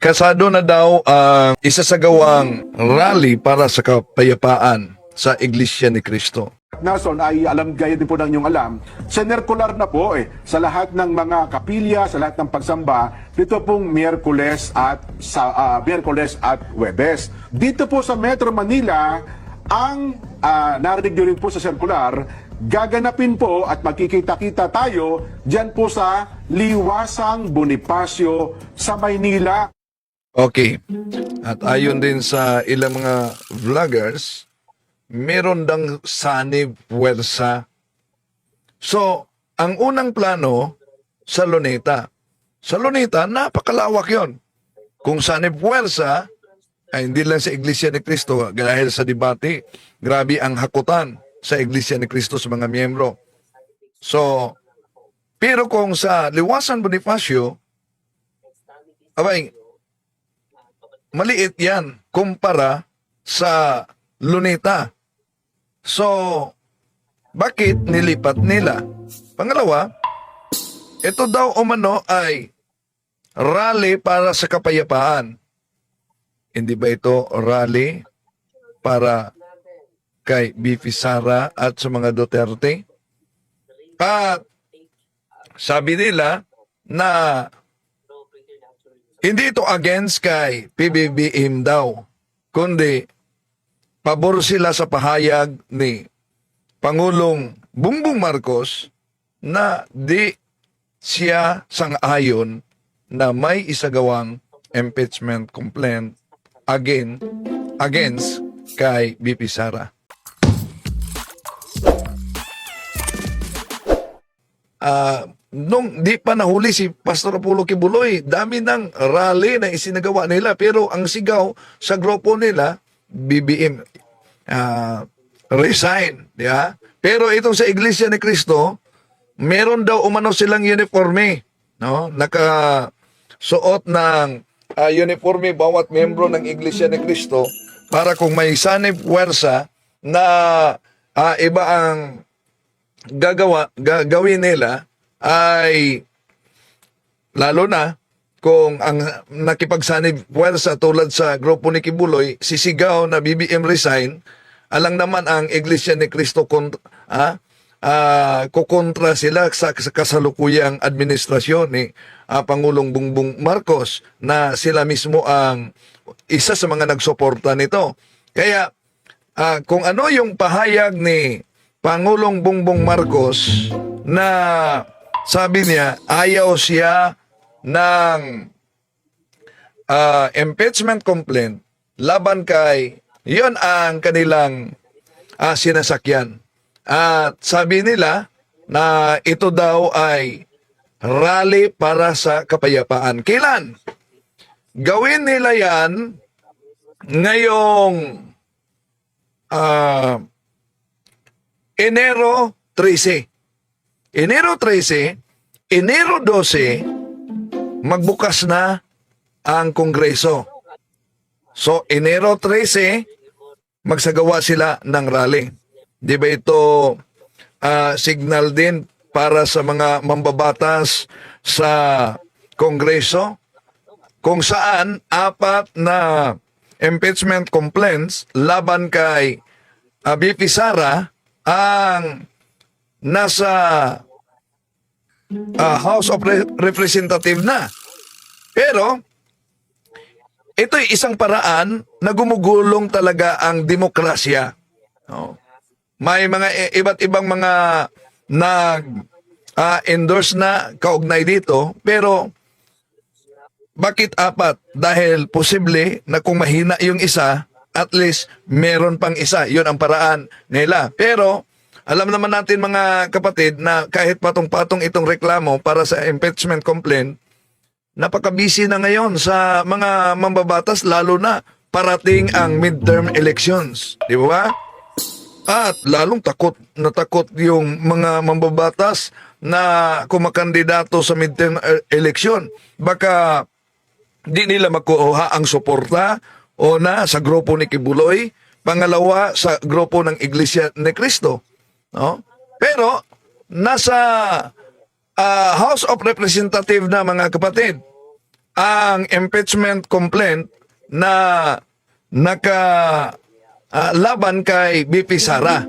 kasado na daw ang isasagawang rally para sa kapayapaan sa Iglesia ni Cristo. Nason ay alam gaya din po ng inyong alam, sinerkular na po eh, sa lahat ng mga kapilya, sa lahat ng pagsamba, dito pong Miyerkules at sa ah, Miyerkules at Webes. Dito po sa Metro Manila, ang ah, narinig nyo rin po sa sirkular, gaganapin po at magkikita-kita tayo dyan po sa Liwasang Bonifacio sa Maynila. Okay. At ayon din sa ilang mga vloggers, meron dang sanib puwersa. So, ang unang plano sa Luneta. Sa Luneta, napakalawak yon. Kung sanib puwersa, ay hindi lang sa Iglesia ni Cristo, dahil sa debate, grabe ang hakutan sa Iglesia ni Cristo sa mga miyembro. So, pero kung sa Liwasan Bonifacio, abay, maliit yan kumpara sa Luneta. So, bakit nilipat nila? Pangalawa, ito daw umano ay rally para sa kapayapaan. Hindi ba ito rally para kay BP Sara at sa mga Duterte? At sabi nila na hindi ito against kay PBBM daw, kundi pabor sila sa pahayag ni Pangulong Bongbong Marcos na di siya sang-ayon na may isagawang impeachment complaint again against kay BP Sara. Ah, nung di pa nahuli si Pastor Apollo Kibuloy, dami ng rally na isinagawa nila pero ang sigaw sa grupo nila BBM ah, resign, di? Pero itong sa Iglesia ni Cristo, meron daw umano silang uniforme, no? Naka suot ng ah, uniforme bawat miyembro ng Iglesia ni Cristo para kung may sanib puwersa na ah, iba ang gagawa gagawin nila ay lalo na kung ang nakipagsanib puwersa tulad sa grupo ni Kibuloy, sisigaw na BBM resign, alang naman ang Iglesia ni Cristo kont ah, ah, kukontra sila sa, sa kasalukuyang administrasyon ni ah, Pangulong Bongbong Marcos na sila mismo ang isa sa mga nagsuporta nito. Kaya ah, kung ano yung pahayag ni Pangulong Bongbong Marcos na sabi niya ayaw siya ng ah, impeachment complaint laban kay yon ang kanilang ah, sinasakyan. At sabi nila na ito daw ay rally para sa kapayapaan. Kailan? Gawin nila yan ngayong ah, Enero 13. Enero 13, Enero 12, magbukas na ang Kongreso. So, Enero 13, magsagawa sila ng rally. Di ba ito ah, signal din para sa mga mambabatas sa Kongreso? Kung saan apat na impeachment complaints laban kay uh, BP Sara ang nasa ah, House of Re- Representative na. Pero, ito ay isang paraan na gumugulong talaga ang demokrasya. No? May mga iba't ibang mga nag ah, na kaugnay dito, pero bakit apat? Dahil posible na kung mahina yung isa, at least meron pang isa. Yun ang paraan nila. Pero alam naman natin mga kapatid na kahit patong-patong itong reklamo para sa impeachment complaint, napaka-busy na ngayon sa mga mambabatas lalo na parating ang midterm elections. Di ba? At lalong takot na takot yung mga mambabatas na kumakandidato sa midterm e- election. Baka di nila makuha ang suporta o na sa grupo ni Kibuloy, pangalawa sa grupo ng Iglesia ni Cristo. No? Pero nasa ah, House of Representative na mga kapatid ang impeachment complaint na naka ah, laban kay BP Sara.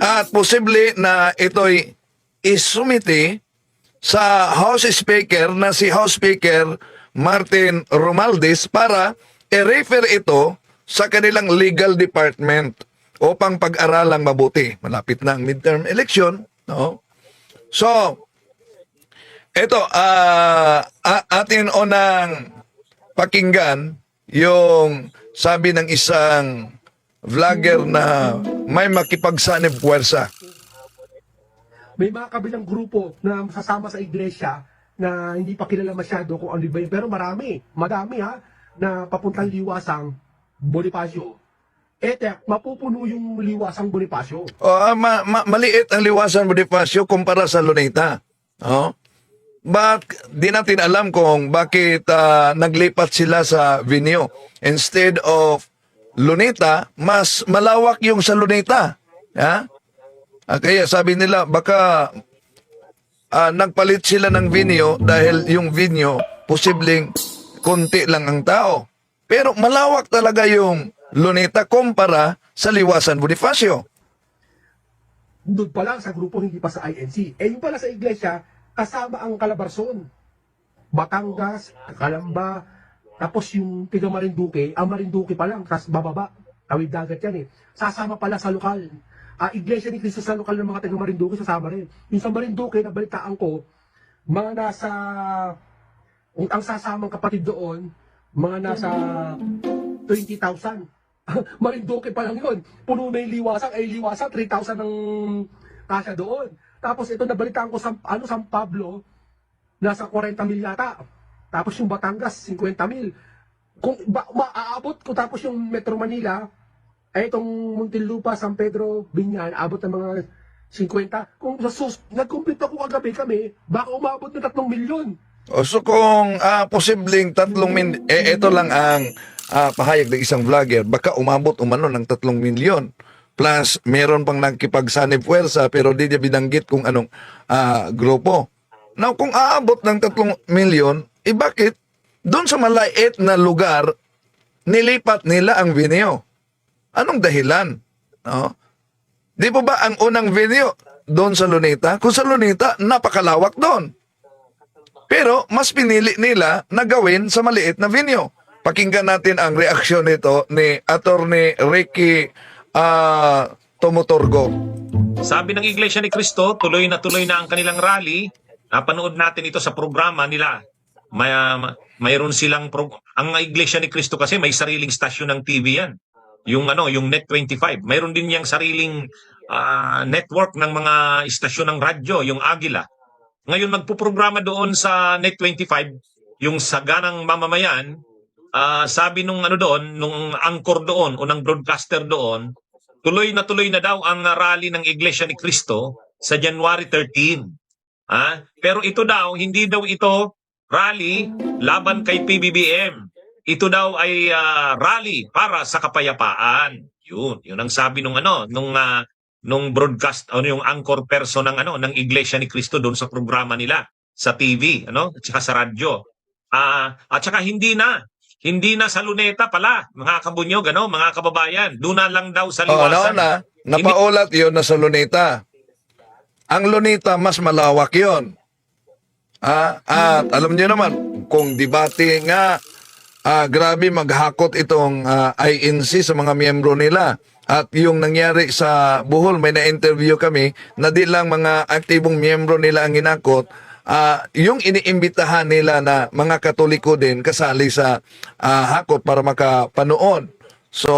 At posible na ito'y isumiti sa House Speaker na si House Speaker Martin Romualdez para i-refer ito sa kanilang legal department upang pag-aralang mabuti. Malapit na ang midterm election. No? So, ito, ah a- atin unang pakinggan yung sabi ng isang vlogger na may makipagsanib puwersa. may mga kabilang grupo na sasama sa iglesia na hindi pa kilala masyado kung ano ba yun. Pero marami, madami ha, na papuntang liwasang Bonifacio. Ete, mapupuno yung liwasang Bonifacio. O, ah, ma- ma- maliit ang liwasan Bonifacio kumpara sa Luneta. Oh. Bak di natin alam kung bakit ah, naglipat sila sa Vineo. Instead of Luneta, mas malawak yung sa Luneta. Ha? Ah, kaya sabi nila baka ah, nagpalit sila ng Vineo dahil yung Vineo posibleng konti lang ang tao. Pero malawak talaga yung Luneta kumpara sa liwasan Bonifacio. Doon pa lang sa grupo, hindi pa sa INC. Eh, yung pala sa iglesia, kasama ang Calabarzon. Batangas, Calamba, tapos yung tiga Marinduque, ang Marinduque pa lang, tas bababa, tawid dagat yan eh. Sasama pala sa lokal. Ah, iglesia ni Cristo sa lokal ng mga taga Marinduque, sasama rin. Yung sa Marinduque, nabalitaan ko, mga nasa, ang sasamang kapatid doon, mga nasa 20,000. Marinduque pa lang yun. Puno na yung liwasan, ay liwasan, 3,000 ang kasya doon. Tapos ito nabalitaan ko sa ano San Pablo, nasa 40 mil yata. Tapos yung Batangas, 50 mil. Kung ba, maaabot ko tapos yung Metro Manila, ay itong Muntinlupa, San Pedro, Binyan, abot ng mga 50. Kung sa sus, nag-complete ako kagabi kami, baka umabot ng 3 milyon. O so kung ah, posibleng tatlong min eh ito lang ang ah, pahayag ng isang vlogger, baka umabot umano ng tatlong milyon. Plus, meron pang nagkipagsanib puwersa pero di niya binanggit kung anong ah, grupo. Now, kung aabot ng tatlong milyon, eh bakit doon sa malait na lugar, nilipat nila ang Vineo? Anong dahilan? No? Di po ba ang unang video doon sa Luneta? Kung sa Luneta, napakalawak doon. Pero mas pinili nila na gawin sa maliit na venue. Pakinggan natin ang reaksyon nito ni Attorney Ricky ah, Tomotorgo. Sabi ng Iglesia ni Cristo, tuloy na tuloy na ang kanilang rally. Napanood natin ito sa programa nila. May, ah, mayroon silang pro- ang Iglesia ni Cristo kasi may sariling stasyon ng TV yan. Yung ano, yung Net25. Mayroon din yang sariling ah, network ng mga istasyon ng radyo, yung Agila. Ngayon magpuprograma doon sa Net25, yung saganang mamamayan, ah, sabi nung ano doon, nung anchor doon o ng broadcaster doon, tuloy na tuloy na daw ang rally ng Iglesia ni Cristo sa January 13. Ah, pero ito daw hindi daw ito rally laban kay PBBM. Ito daw ay ah, rally para sa kapayapaan. Yun, yun ang sabi nung ano, nung ah, nung broadcast ano yung anchor person ng ano ng Iglesia ni Cristo doon sa programa nila sa TV, ano, at saka sa radyo. Ah, at saka hindi na hindi na sa luneta pala, mga kabunyog, ano, mga kababayan. Doon na lang daw sa Oo, liwasan. na, napaulat yon na sa Luneta. Ang Luneta, mas malawak yon. Ah, at alam niyo naman, kung debate nga, ah, grabe maghakot itong ah, INC sa mga miyembro nila. At yung nangyari sa Bohol, may na-interview kami na di lang mga aktibong miyembro nila ang ginakot, ah, yung iniimbitahan nila na mga katoliko din kasali sa ah, hakot para makapanood. So,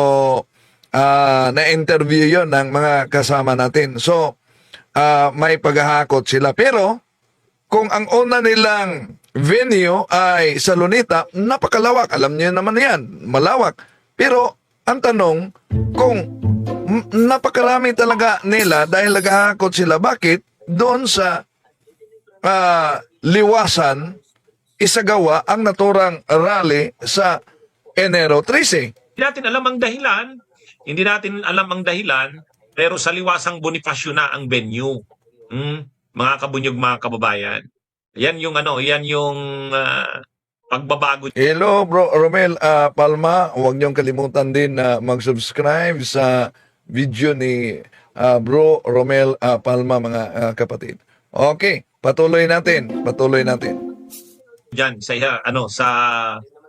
ah, na-interview yon ng mga kasama natin. So, ah, may paghahakot sila. Pero, kung ang una nilang venue ay sa Lunita, napakalawak. Alam niyo naman yan, malawak. Pero, ang tanong, kung napakarami talaga nila dahil naghahakot sila, bakit doon sa ah, liwasan isagawa ang naturang rally sa Enero 13? Hindi natin alam ang dahilan. Hindi natin alam ang dahilan. Pero sa liwasang Bonifacio na ang venue. Hmm? Mga kabunyog, mga kababayan. Yan yung ano, yan yung ah, pagbabago Hello bro Romel ah, Palma, huwag niyong kalimutan din na mag-subscribe sa video ni ah, bro Romel ah, Palma mga ah, kapatid. Okay, patuloy natin, patuloy natin. diyan sa ano sa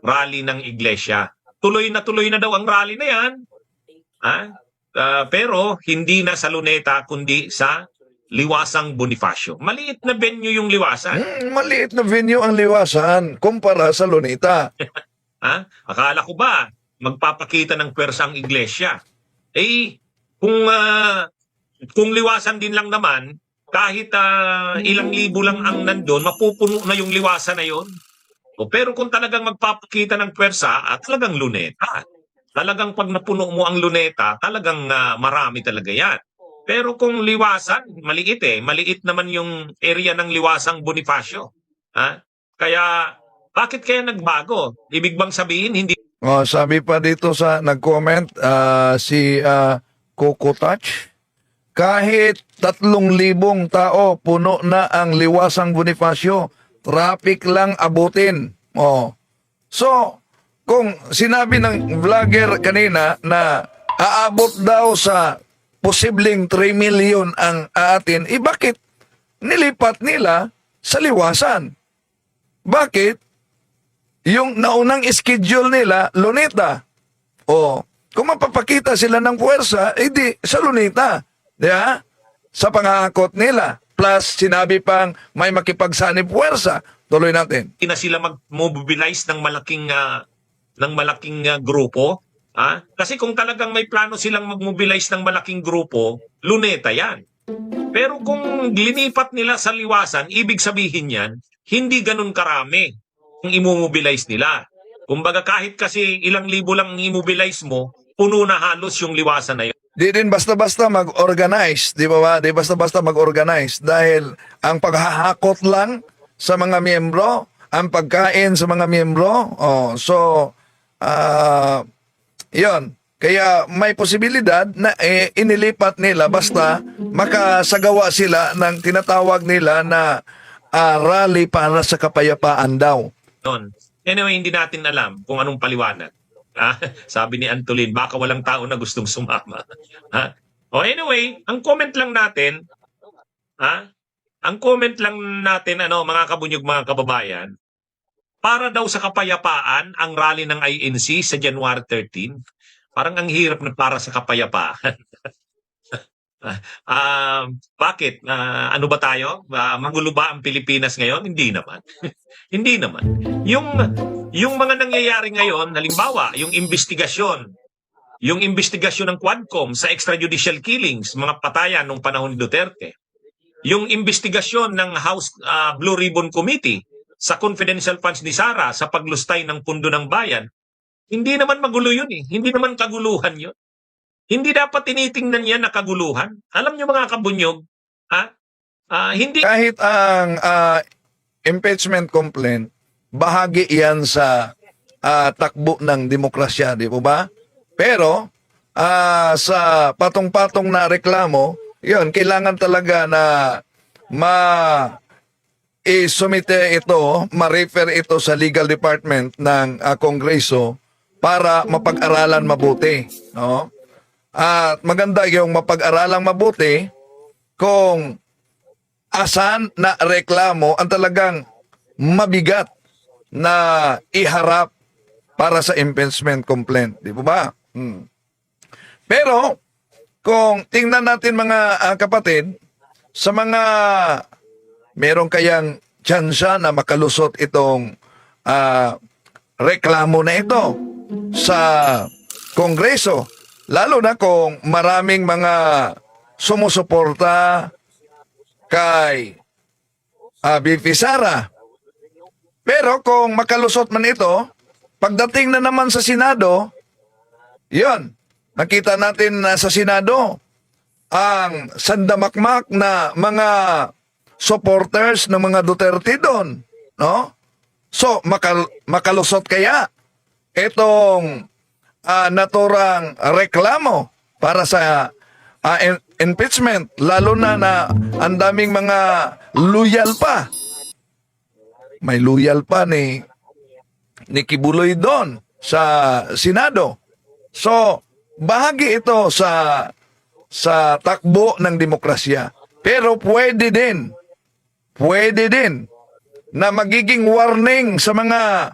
rally ng iglesia. Tuloy na tuloy na daw ang rally na 'yan. Ha? Ah, pero hindi na sa Luneta kundi sa Liwasang Bonifacio. Maliit na venue yung Liwasan. Hmm, maliit na venue ang liwasan kumpara sa Lunita. Ha? Akala ko ba magpapakita ng pwersa ang iglesia? Eh kung ah, kung liwasan din lang naman kahit ah, ilang libo lang ang nandun, mapupuno na yung liwasan na yon. O, pero kung talagang magpapakita ng pwersa, at talagang luneta. Talagang pag napuno mo ang luneta, talagang ah, marami talaga yan. Pero kung liwasan, maliit eh. Maliit naman yung area ng liwasang Bonifacio. Ha? Kaya, bakit kaya nagbago? Ibig bang sabihin, hindi Oh, sabi pa dito sa nag-comment ah, si ah, Coco Touch, kahit tatlong libong tao puno na ang liwasang Bonifacio, traffic lang abutin. Oh. So, kung sinabi ng vlogger kanina na aabot daw sa posibleng 3 million ang aatin, eh bakit nilipat nila sa liwasan? Bakit? Yung naunang schedule nila, Luneta. O, kung mapapakita sila ng puwersa, edi sa Luneta. Di ba? Sa pangangakot nila. Plus, sinabi pang may makipagsanib puwersa. Tuloy natin. na sila mag-mobilize ng malaking ah, ng malaking ah, grupo. Ha? Kasi kung talagang may plano silang mag-mobilize ng malaking grupo, luneta yan. Pero kung linipat nila sa liwasan, ibig sabihin yan, hindi ganun karami ang imobilize nila. Kumbaga kahit kasi ilang libo lang ang immobilize mo, puno na halos yung liwasan na yun. Di din basta-basta mag-organize, di ba ba? Di basta-basta mag-organize dahil ang paghahakot lang sa mga miyembro, ang pagkain sa mga miyembro, oh, so ah yon. Kaya may posibilidad na eh, inilipat nila basta makasagawa sila ng tinatawag nila na ah, rally para sa kapayapaan daw. Anyway, hindi natin alam kung anong paliwanag. Ah, sabi ni Antolin, baka walang tao na gustong sumama. Ha? O anyway, ang comment lang natin, ha? Ang comment lang natin, ano, mga kabunyog, mga kababayan, para daw sa kapayapaan ang rally ng INC sa January 13. Parang ang hirap na para sa kapayapaan. Ah, bakit? Ah, ano ba tayo? Ah, magulo ba ang Pilipinas ngayon? Hindi naman. Hindi naman. Yung yung mga nangyayari ngayon, halimbawa, yung investigasyon, yung investigasyon ng Quadcom sa extrajudicial killings, mga patayan nung panahon ni Duterte. Yung investigasyon ng House ah, Blue Ribbon Committee sa confidential funds ni Sara sa paglustay ng pundo ng bayan, hindi naman magulo yun eh. Hindi naman kaguluhan yun. Hindi dapat tinitingnan yan na kaguluhan. Alam niyo mga kabunyog, ha? Ah, hindi Kahit ang ah, impeachment complaint, bahagi yan sa ah, takbo ng demokrasya, di po ba? Pero ah, sa patong-patong na reklamo, yun, kailangan talaga na ma isumite ito, ma-refer ito sa legal department ng ah, Kongreso para mapag-aralan mabuti, no? At maganda yung mapag-aralang mabuti kung asan na reklamo ang talagang mabigat na iharap para sa impeachment complaint. Di ba? Hmm. Pero, kung tingnan natin mga ah, kapatid, sa mga meron kayang tsansa na makalusot itong ah, reklamo na ito sa Kongreso. Lalo na kung maraming mga sumusuporta kay uh, BP Sara. Pero kung makalusot man ito, pagdating na naman sa Senado, yon nakita natin na sa Senado, ang sandamakmak na mga supporters ng mga Duterte doon. No? So, makal- makalusot kaya itong ah, naturang reklamo para sa im- impeachment lalo na na ang daming mga loyal pa may loyal pa ni ni Kibuloy doon sa Senado. So, bahagi ito sa sa takbo ng demokrasya. Pero pwede din, pwede din na magiging warning sa mga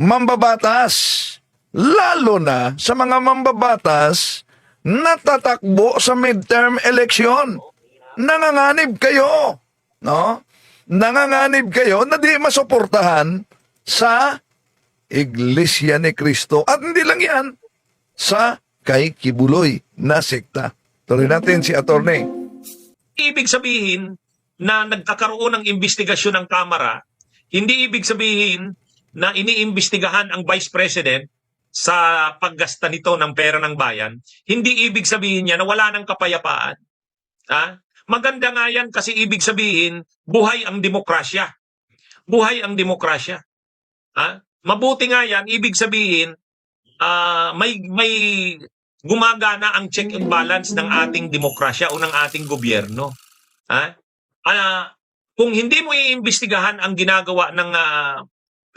mambabatas, lalo na sa mga mambabatas na tatakbo sa midterm election. Nanganganib kayo, no? Nanganganib kayo na di masuportahan sa Iglesia ni Cristo. At hindi lang yan, sa kay Kibuloy na sekta. Tuloy natin si attorney. Ibig sabihin na nagkakaroon ng investigasyon ng Kamara, hindi ibig sabihin na iniimbestigahan ang Vice President sa paggasta nito ng pera ng bayan. Hindi ibig sabihin niya na wala ng kapayapaan. Ha? Maganda nga yan kasi ibig sabihin, buhay ang demokrasya. Buhay ang demokrasya. Ha? Mabuti nga yan, ibig sabihin, ah, may may gumagana ang check and balance ng ating demokrasya o ng ating gobyerno. Ha? Ah, kung hindi mo iimbestigahan ang ginagawa ng ah,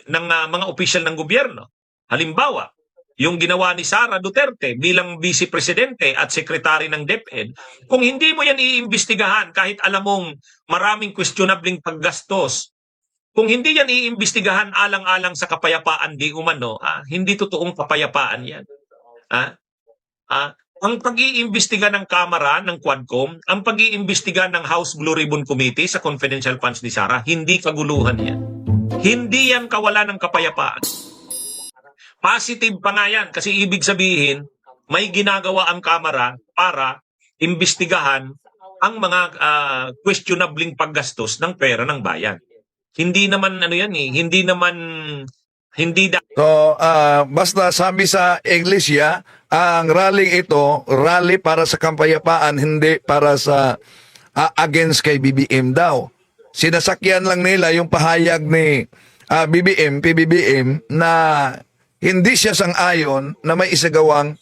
ng ah, mga opisyal ng gobyerno, halimbawa, yung ginawa ni Sara Duterte bilang vice presidente at sekretary ng DepEd, kung hindi mo yan iimbestigahan kahit alam mong maraming questionabling paggastos, kung hindi yan iimbestigahan alang-alang sa kapayapaan di umano, ah, hindi totoong kapayapaan yan. Ah, ah, ang pag-iimbestiga ng Kamara ng Quadcom, ang pag-iimbestiga ng House Blue Ribbon Committee sa confidential funds ni Sara, hindi kaguluhan yan. Hindi yan kawalan ng kapayapaan. Positive pa nga yan kasi ibig sabihin may ginagawa ang Kamara para imbestigahan ang mga ah, questionabling paggastos ng pera ng bayan. Hindi naman ano yan eh, hindi naman hindi da- So, ah, basta sabi sa iglesia, ang rally ito, rally para sa kampayapaan, hindi para sa ah, against kay BBM daw. Sinasakyan lang nila yung pahayag ni ah, BBM, PBBM, na hindi siya sang-ayon na may isagawang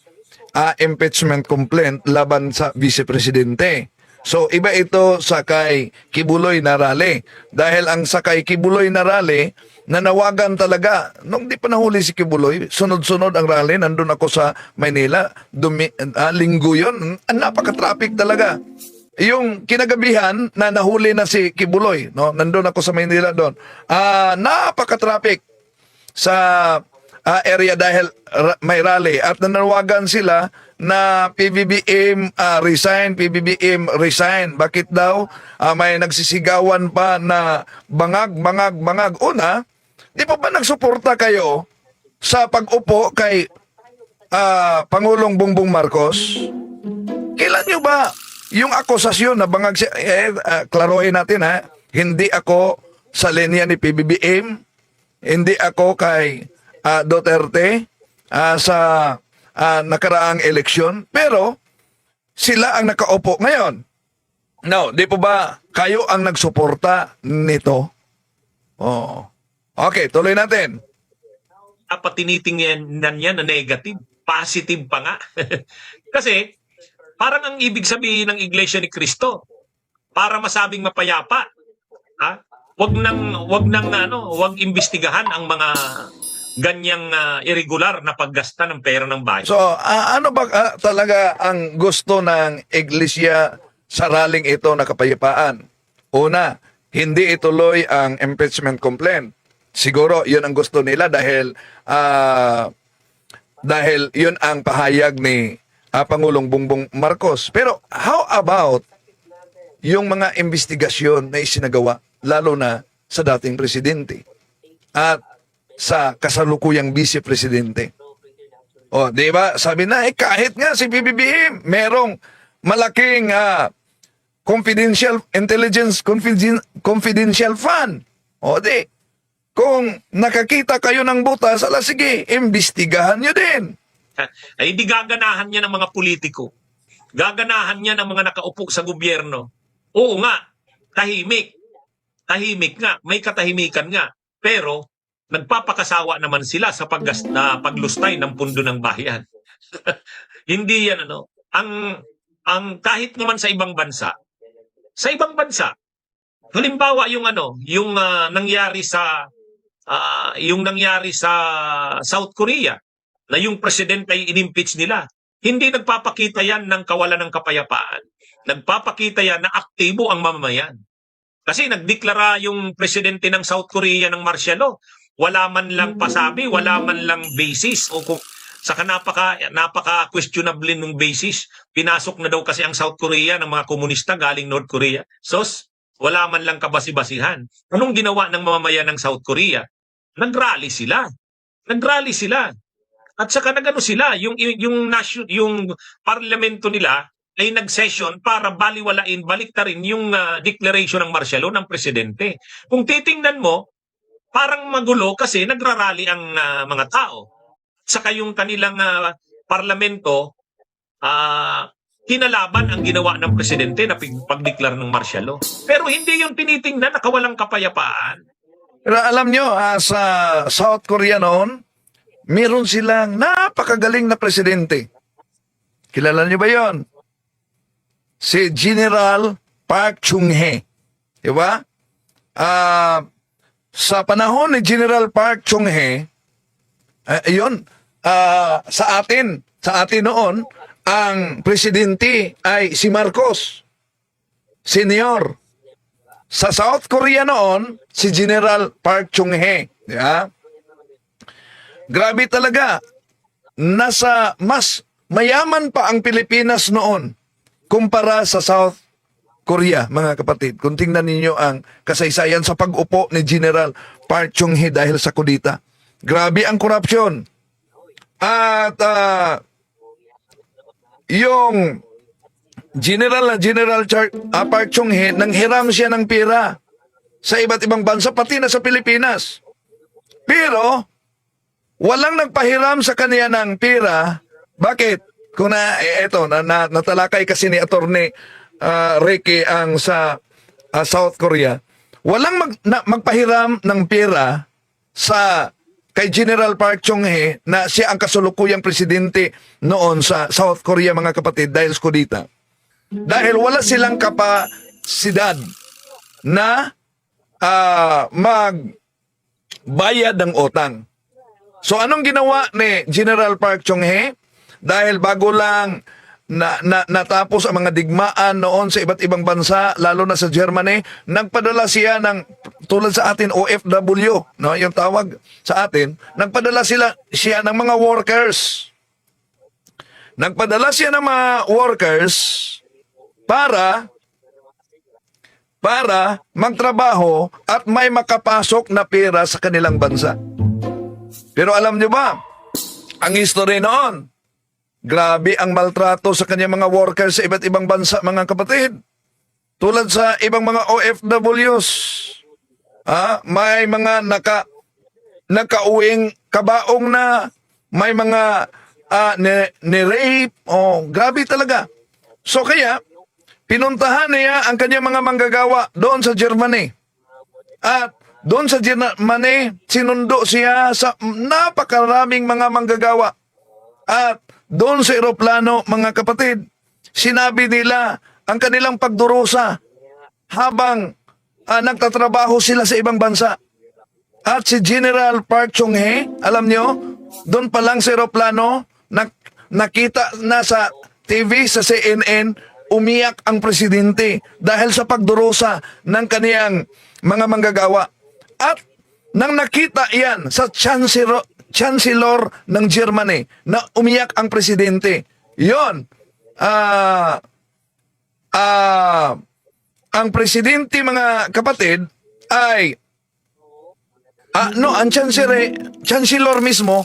ah, impeachment complaint laban sa vice presidente. So iba ito sa kay Kibuloy na rally. Dahil ang sa kay Kibuloy na rally, nanawagan talaga. Nung di pa nahuli si Kibuloy, sunod-sunod ang rally. Nandun ako sa Maynila. Dumi, ah, linggo yun. Napaka-traffic talaga. Yung kinagabihan na nahuli na si Kibuloy, no? nandun ako sa Maynila doon. Ah, napaka-traffic sa ah, area dahil may rally at nanawagan sila na PBBM ah, resign, PBBM resign. Bakit daw Ah, may nagsisigawan pa na bangag, bangag, bangag? Una, di pa ba nagsuporta kayo sa pag-upo kay ah, Pangulong Bongbong Marcos? Kailan nyo ba yung akusasyon na bangag siya, eh, ah, klaruhin natin ha, hindi ako sa linya ni PBBM, hindi ako kay ah, Duterte ah, sa ah, nakaraang eleksyon, pero sila ang nakaupo ngayon. No, di po ba kayo ang nagsuporta nito? Oo. Okay, tuloy natin. dapat tinitingnan niya na negative. Positive pa nga. Kasi parang ang ibig sabihin ng Iglesia ni Cristo para masabing mapayapa. Ha? Wag nang wag nang ano, wag imbestigahan ang mga ganyang ah, irregular na paggasta ng pera ng bayan. So, ah, ano ba ah, talaga ang gusto ng iglesia sa raling ito na kapayapaan? Una, hindi ituloy ang impeachment complaint. Siguro, yun ang gusto nila dahil ah, dahil yun ang pahayag ni ah, Pangulong Bongbong Marcos. Pero how about yung mga investigasyon na isinagawa, lalo na sa dating presidente at sa kasalukuyang vice-presidente? O, di ba? Sabi na, eh, kahit nga si PBBM, merong malaking ah, confidential intelligence confidential, fund. O, di. Kung nakakita kayo ng butas, ala sige, imbestigahan nyo din. ay di gaganahan niya ng mga politiko. Gaganahan niya ng mga nakaupo sa gobyerno. Oo nga, tahimik. Tahimik nga, may katahimikan nga. Pero nagpapakasawa naman sila sa paggas na paglustay ng pundo ng bayan. Hindi yan ano. Ang ang kahit naman sa ibang bansa, sa ibang bansa, halimbawa yung ano, yung ah, nangyari sa ah, yung nangyari sa South Korea na yung presidente ay inimpeach nila. Hindi nagpapakita yan ng kawalan ng kapayapaan. Nagpapakita yan na aktibo ang mamamayan. Kasi nagdeklara yung presidente ng South Korea ng martial law. Wala man lang pasabi, wala man lang basis o kung saka napaka napaka questionable nung basis. Pinasok na daw kasi ang South Korea ng mga komunista galing North Korea. Sos, wala man lang kabasi-basihan. Anong ginawa ng mamamayan ng South Korea? Nagrally sila. Nagrally sila. At saka nagano sila, yung yung yung, nation, yung parlamento nila ay nag-session para baliwalain, baliktarin yung ah, declaration ng martial law ng presidente. Kung titingnan mo, parang magulo kasi nagrarally ang ah, mga tao. Saka yung kanilang ah, parlamento, ah, kinalaban ang ginawa ng presidente na pagdeklar ng martial law. Pero hindi yung tinitingnan na kawalang kapayapaan. Pero alam nyo, ah, sa South Korea noon, meron silang napakagaling na presidente. Kilala nyo ba yon? Si General Park Chung-hee. Di ba? Ah, sa panahon ni General Park Chung-hee, ah, yun, ah, sa atin, sa atin noon, ang presidente ay si Marcos, senior. Sa South Korea noon, si General Park Chung-hee. Di ba? Grabe talaga. Nasa mas mayaman pa ang Pilipinas noon kumpara sa South Korea, mga kapatid. Kung tingnan ninyo ang kasaysayan sa pag-upo ni General Park Chung-hee dahil sa kudita. Grabe ang korupsyon. At ah, yung General na General Char- ah, Park Chung-hee, nanghiram siya ng pera sa iba't ibang bansa, pati na sa Pilipinas. Pero, walang nagpahiram sa kanya ng pera. Bakit? Kung na, eh, eto, na, na, natalakay kasi ni Attorney ah, Ricky ang sa ah, South Korea. Walang mag, na, magpahiram ng pera sa kay General Park Chung-hee na siya ang kasulukuyang presidente noon sa South Korea mga kapatid dahil sa kudita. Dahil wala silang kapasidad na ah, magbayad ng utang. So anong ginawa ni General Park Chung-hee? Dahil bago lang na, na, natapos ang mga digmaan noon sa iba't ibang bansa, lalo na sa Germany, nagpadala siya ng, tulad sa atin, OFW, no, yung tawag sa atin, nagpadala sila, siya ng mga workers. Nagpadala siya ng mga workers para para magtrabaho at may makapasok na pera sa kanilang bansa. Pero alam nyo ba, ang history noon, grabe ang maltrato sa kanyang mga workers sa iba't ibang bansa, mga kapatid. Tulad sa ibang mga OFWs, ah, may mga naka, nakauwing kabaong na, may mga ah, ni, ni-rape, oh, grabe talaga. So kaya, pinuntahan niya ang kanyang mga manggagawa doon sa Germany. At doon sa Germany, sinundo siya sa napakaraming mga manggagawa. At doon sa eroplano, mga kapatid, sinabi nila ang kanilang pagdurusa habang ah, nagtatrabaho sila sa ibang bansa. At si General Park Chung-hee, alam nyo, doon pa lang sa eroplano, nak- nakita na sa TV, sa CNN, umiyak ang presidente dahil sa pagdurusa ng kaniyang mga manggagawa. At nang nakita iyan sa chancellor, chancellor ng Germany na umiyak ang presidente, yon ah ah ang presidente mga kapatid ay Ah, no, ang chancellor, chancellor mismo,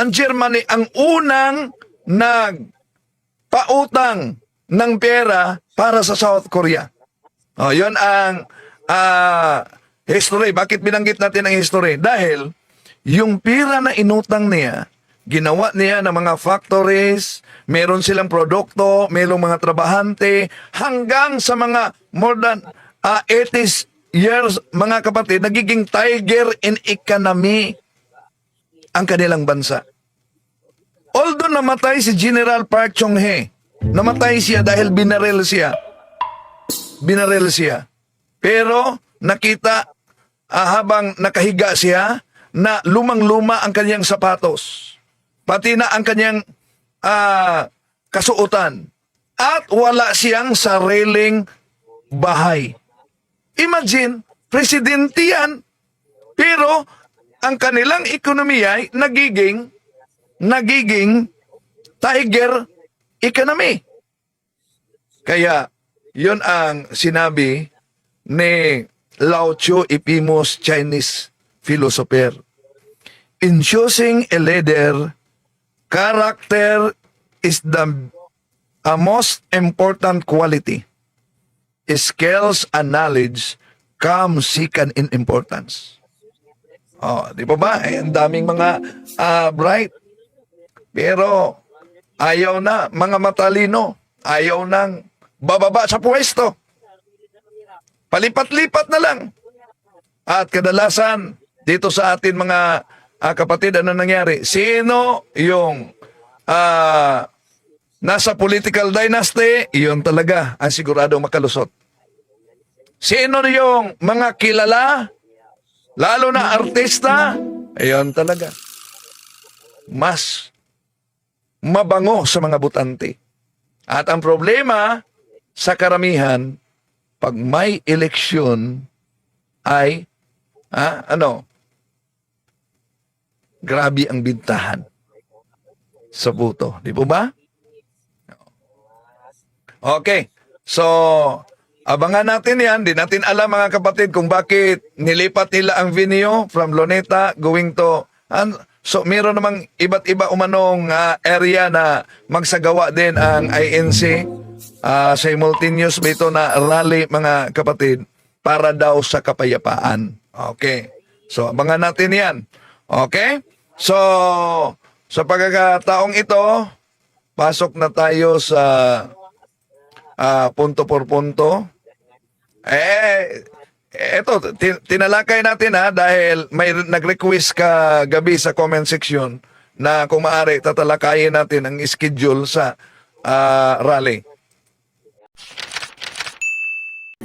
ang Germany, ang unang nagpautang ng pera para sa South Korea. Oh, yun ang ah, history. Bakit binanggit natin ang history? Dahil yung pera na inutang niya, ginawa niya ng mga factories, meron silang produkto, merong mga trabahante, hanggang sa mga more than ah, 80 years, mga kapatid, nagiging tiger in economy ang kanilang bansa. Although namatay si General Park Chung-hee, namatay siya dahil binaril siya. Binaril siya. Pero nakita ah, habang nakahiga siya na lumang-luma ang kanyang sapatos, pati na ang kanyang ah, kasuotan, at wala siyang sariling bahay. Imagine, presidente yan, pero ang kanilang ekonomiya ay nagiging nagiging tiger economy. Kaya, yun ang sinabi ni Lao Tzu, famous Chinese philosopher. In choosing a leader, character is the a most important quality. Skills and knowledge come second in importance. Oh, di ba ba? Eh, ang daming mga ah, bright. Pero ayaw na, mga matalino, ayaw nang bababa sa pwesto. Palipat-lipat na lang. At kadalasan, dito sa atin mga ah, kapatid, ano nangyari? Sino yung ah, nasa political dynasty, iyon talaga ang siguradong makalusot. Sino yung mga kilala, lalo na artista, iyon talaga. Mas mabango sa mga butante. At ang problema sa karamihan, pag may eleksyon ay ah, ano? Grabe ang bintahan sa buto. Di po ba? Okay. So, abangan natin yan. Di natin alam mga kapatid kung bakit nilipat nila ang venue from Luneta going to... An, so, meron namang iba't iba umanong ah, area na magsagawa din ang INC. Ah, simultaneous ba ito na rally mga kapatid para daw sa kapayapaan. Okay. So, abangan natin yan. Okay? So, sa pagkakataong ito, pasok na tayo sa ah, punto por punto. Eh, eto, tin- tinalakay natin ha dahil may nag-request ka gabi sa comment section na kung maaari tatalakayin natin ang schedule sa ah, rally.